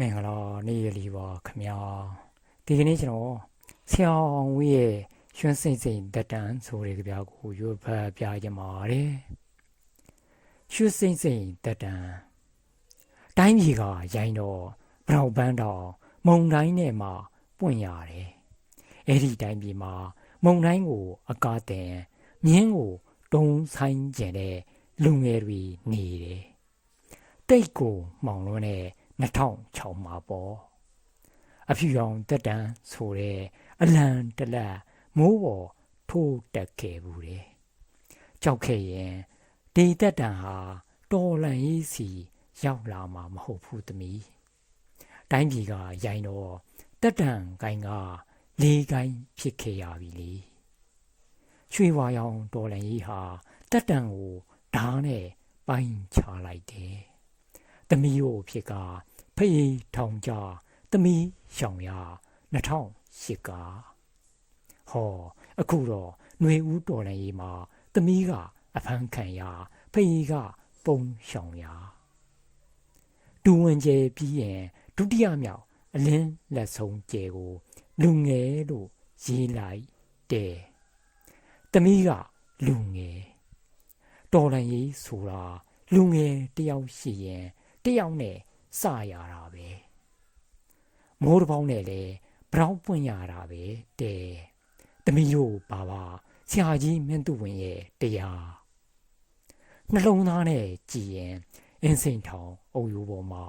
မင်္ဂလာနေ့ရက်လေးပါခမညာဒီကနေ့ကျွန်တော်ဆရာအောင်ဝေးရဲ့ရွှန်းစိမ့်စိမ့်တက်တန်ဆိုတဲ့ကြပြကိုရွတ်ဖတ်ပြကြမှာတယ်ရွှန်းစိမ့်စိမ့်တက်တန်တိုင်းပြည်ကရိုင်းတော့ဘရောက်ပန်းတော်မုံတိုင်းနဲ့မှပွင့်ရတယ်အဲ့ဒီတိုင်းပြည်မှာမုံတိုင်းကို အကားတင်မြင်းကို တုံးဆိုင်ကျင်တဲ့လူငယ်တွေနေတယ်တိတ်ကိုမှောင်လွန်းတဲ့ 2006မှာပေါ့အဖြူရောင်တက်တန်းဆိုတဲ့အလံတလက်မိုးပေါ်ထိုးတက်ခဲ့ဘူးတယ်ကြောက်ခဲ့ရင်ဒီတက်တန်းဟာတော်လန်ရေးစီရောက်လာမှာမဟုတ်ဘူးသမီးတိုင်းပြည်ကရိုင်းတော့တက်တန်းကိုင်းကလေးကိုင်းဖြစ်ခဲ့ရပြီလေရွှေဝါရောင်တော်လန်ရေးဟာတက်တန်းကိုဓားနဲ့ပိုင်းချလိုက်တယ် သမီးတို့ဖြစ်ကဖအေးထောင်ကြသမီးရှောင်ရ2008ကဟောအခုတော့ຫນွေဦးတော်လည်းရေးမှာသမီးကအဖမ်းခံရဖအေးကပုံရှောင်ရဒူဝင်ကျဲပြီးရင်ဒုတိယမြောက်အလင်းလက်ဆုံးကျဲကိုလူငယ်လို့ရေးလိုက်တယ်သမီးကလူငယ်တော်လည်းရေးဆိုတာလူငယ်တယောက်ရှိရင် တယောက်နဲ့စရတာပဲမိုးတစ်ပေါင်းနဲ့လေဘရောင်းပွင့်ရတာပဲတဲ့တမီးတို့ပါပါဆရာကြီးမင်းသူဝင်ရဲ့တရားနှလုံးသားနဲ့ကြည်ရင်အင်းစိန်ထောင်အုပ်ရိုးပေါ်မှာ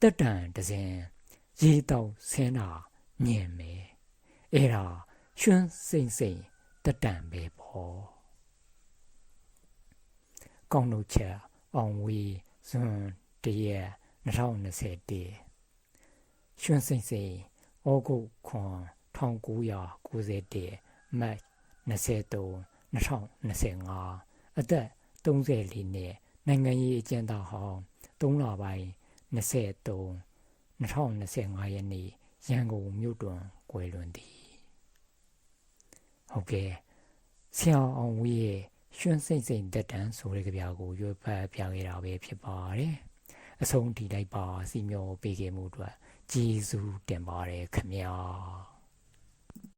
တက်တန်တစင်ရေတောက်ဆင်းတာမြင်မယ်အဲ့ဒါရွှန်းစိမ့်စိမ့်တက်တန်ပဲပေါ့ကောင်းလို့ချက်အောင်ဝေးဇွန် တရက်2021ရွှန်းစိမ့်စိမ့်ဩဂုတ်ခွန်1991မတ်23 2025အသက်34နှစ်နိုင်ငံရေးအကျဉ်းသားဟောင်း3လပိုင်း23 2025ရက်နေ့ရန်ကုန်မြို့တွင်ကွယ်လွန်သည်ဟုတ်ကဲ့ဆရာအောင်ဝေးရဲ့ရွှန်းစိမ့်စိမ့်တက်တန်းဆိုတဲ့ကြပြာကိုရွတ်ဖတ်ပြခဲ့တာပဲဖြစ်ပါတယ် အဆုံးထိလိုက်ပါစီမျောပေးခဲ့မှုအတွက်ကျေးဇူးတင်ပါတယ်ခင်ဗျာ